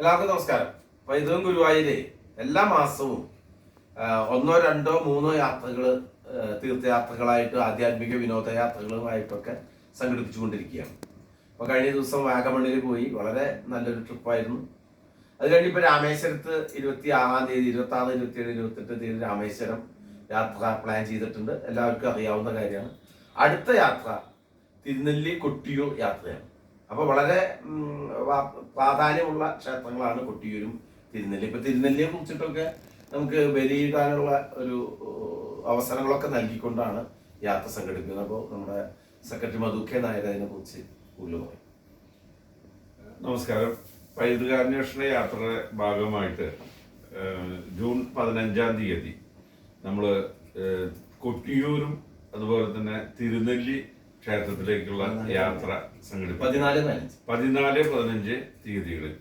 എല്ലാവർക്കും നമസ്കാരം. പൈതൃകം ഗുരുവായൂരെ എല്ലാ മാസവും ഒന്നോ രണ്ടോ മൂന്നോ യാത്രകൾ തീർത്ഥയാത്രകളായിട്ട് ആധ്യാത്മിക വിനോദയാത്രകളുമായിട്ടൊക്കെ സംഘടിപ്പിച്ചുകൊണ്ടിരിക്കുകയാണ്. അപ്പോൾ കഴിഞ്ഞ ദിവസം വാഗമണ്ണിൽ പോയി വളരെ നല്ലൊരു ട്രിപ്പായിരുന്നു. അത് കഴിഞ്ഞ് ഇപ്പോൾ രാമേശ്വരത്ത് ഇരുപത്തി ആറാം തീയതി ഇരുപത്തി ആറ് ഇരുപത്തി ഏഴ് ഇരുപത്തെട്ട് തീയതി രാമേശ്വരം യാത്ര പ്ലാൻ ചെയ്തിട്ടുണ്ട്. എല്ലാവർക്കും അറിയാവുന്ന കാര്യമാണ്. അടുത്ത യാത്ര തിരുനെല്ലി കൊട്ടിയൂർ യാത്രയാണ്. അപ്പോൾ വളരെ പ്രാധാന്യമുള്ള ക്ഷേത്രങ്ങളാണ് കൊട്ടിയൂരും തിരുനെല്ലി. ഇപ്പൊ തിരുനെല്ലിയെ കുറിച്ചിട്ടൊക്കെ നമുക്ക് വിലയിരുത്താനുള്ള ഒരു അവസരങ്ങളൊക്കെ നൽകിക്കൊണ്ടാണ് യാത്ര സംഘടിപ്പിക്കുന്നത്. അപ്പോൾ നമ്മുടെ സെക്രട്ടറി മധു നായർ അതിനെ കുറിച്ച് പറയും. നമസ്കാരം. പൈതൃകാന്വേഷണ യാത്രയുടെ ഭാഗമായിട്ട് ജൂൺ പതിനഞ്ചാം തീയതി നമ്മൾ കൊട്ടിയൂരും അതുപോലെ തന്നെ തിരുനെല്ലി ക്ഷേത്രത്തിലേക്കുള്ള യാത്ര സംഘടിപ്പിച്ചു പതിനാല് പതിനഞ്ച് തീയതികളിൽ.